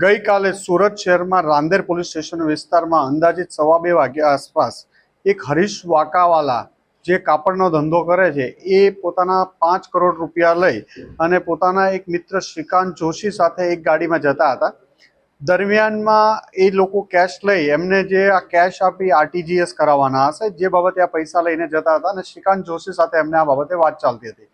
ગઈકાલે સુરત શહેરમાં Rander police station વિસ્તારમાં અંદાજિત સવા બે વાગ્યા આસપાસ એક હરીશ વાકાવાલા જે કાપડનો ધંધો કરે છે, એ પોતાના પાંચ કરોડ રૂપિયા લઈ અને પોતાના એક મિત્ર શ્રીકાંત જોશી સાથે એક ગાડીમાં જતા હતા. દરમિયાનમાં એ લોકો કેશ લઈ એમને જે આ કેશ આપી આરટીજીએસ કરાવવાના હશે, જે બાબતે આ પૈસા લઈને જતા હતા અને શ્રીકાંત જોશી સાથે એમને આ બાબતે વાત ચાલતી હતી.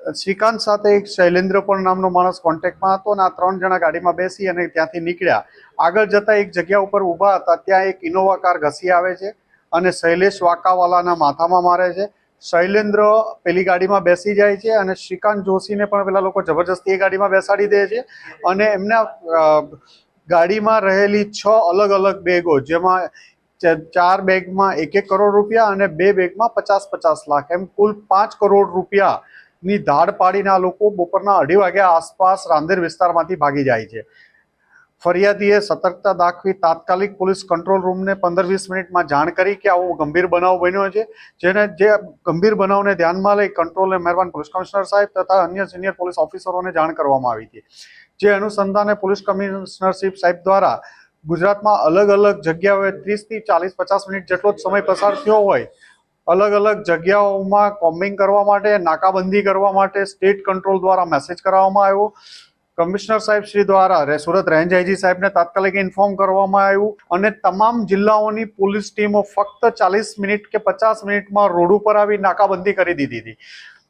શ્રીકાંત સાથે એક શૈલેન્દ્ર પણ નામનો માણસ કોન્ટેક્ટમાં હતો અને આ ત્રણ જણા ગાડીમાં બેસી અને ત્યાંથી નીકળ્યા. આગળ જતા એક જગ્યા ઉપર ઊભા હતા, ત્યાં એક ઇનોવા કાર ઘસી આવે છે અને શૈલેષ વાકાવાલાના માથામાં મારે છે. શૈલેન્દ્ર પેલી ગાડીમાં બેસી જાય છે અને શ્રીકાંત જોશીને પણ પેલા લોકો જબરજસ્તી એ ગાડીમાં બેસાડી દે છે અને એમના ગાડીમાં રહેલી છ અલગ અલગ બેગો, જેમાં ચાર બેગમાં એક એક કરોડ રૂપિયા અને બે બેગમાં પચાસ પચાસ લાખ, એમ કુલ પાંચ કરોડ રૂપિયા ની ધાડ પાડીને લોકો બપોરના અઢી વાગ્યા આસપાસ રાંદેર વિસ્તારમાંથી ભાગી જાય છે. ફરિયાદીએ સતર્કતા દાખવી તાત્કાલિક પોલીસ કંટ્રોલ રૂમને પંદર વીસ મિનિટમાં જાણ કરી કે આવો ગંભીર બનાવ બન્યો છે. જેને જે ગંભીર બનાવને ધ્યાનમાં લઈ કંટ્રોલ મહેરબાન પોલીસ કમિશનર સાહેબ તથા અન્ય સિનિયર પોલીસ ઓફિસરોને જાણ કરવામાં આવી હતી. જે અનુસંધાને પોલીસ કમિશનરશીપ સાહેબ દ્વારા ગુજરાતમાં અલગ અલગ જગ્યાઓએ ત્રીસથી ચાલીસ પચાસ મિનિટ જેટલો જ સમય પસાર થયો હોય અલગ અલગ જગ્યાઓમાં કોમ્બિંગ કરવા માટે, નાકાબંધી કરવા માટે સ્ટેટ કંટ્રોલ દ્વારા મેસેજ કરવામાં આવ્યો. કમિશનર સાહેબ શ્રી દ્વારા સુરત રેન્જ આઈજી સાહેબને તાત્કાલિક ઇન્ફોર્મ કરવામાં આવ્યું અને તમામ જિલ્લાઓની પોલીસ ટીમો ફક્ત ચાલીસ મિનિટ કે પચાસ મિનિટમાં રોડ ઉપર આવી નાકાબંધી કરી દીધી હતી.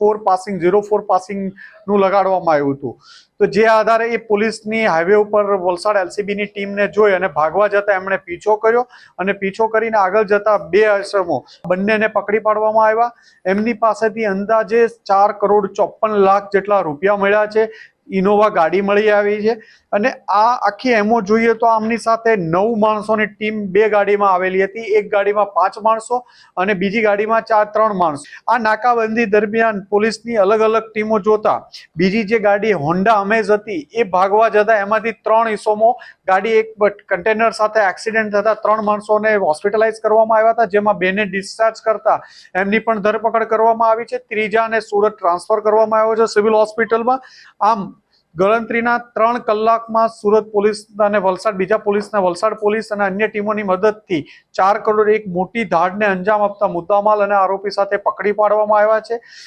four passing zero four પાસિંગનું લગાડવામાં આવ્યું હતું. તો જે આધારે એ પોલીસની હાઈવે ઉપર વલસાડ એલસીબીની ટીમને જોઈ અને ભાગવા જતા એમણે પીછો કર્યો અને પીછો કરીને આગળ જતા બે આશ્રમો બંનેને પકડી પાડવામાં આવ્યા. એમની પાસેથી અંદાજે ચાર કરોડ ચોપન લાખ જેટલા રૂપિયા મળ્યા છે. ઇનોવા ગાડી મળી આવી છે. અને આ આખી એમો જોઈએ તો આમની સાથે નવ માણસોની ટીમ બે ગાડીમાં આવેલી હતી. એક ગાડીમાં પાંચ માણસો અને બીજી ગાડીમાં ચાર ત્રણ માણસો. આ નાકાબંધી દરમિયાન પોલીસની અલગ અલગ ટીમો જોતા બીજી જે ગાડી હોન્ડા અમેઝ હતી એ ભાગવા જતા એમાંથી ત્રણ ઈસમો ગાડી એક કન્ટેનર સાથે એક્સિડન્ટ થતા ત્રણ માણસોને હોસ્પિટલાઇઝ કરવામાં આવ્યા હતા. જેમાં બેને ડિસ્ચાર્જ કરતા એમની પણ ધરપકડ કરવામાં આવી છે. ત્રીજાને સુરત ટ્રાન્સફર કરવામાં આવ્યો છે સિવિલ હોસ્પિટલમાં આમ ગણતરીના ત્રણ કલાકમાં સુરત પોલીસ અને વલસાડ, બીજા પોલીસના વલસાડ પોલીસ અને અન્ય ટીમોની મદદથી ચાર કરોડ એક મોટી ધાડને અંજામ આપતા મુદ્દામાલ અને આરોપી સાથે પકડી પાડવામાં આવ્યા છે.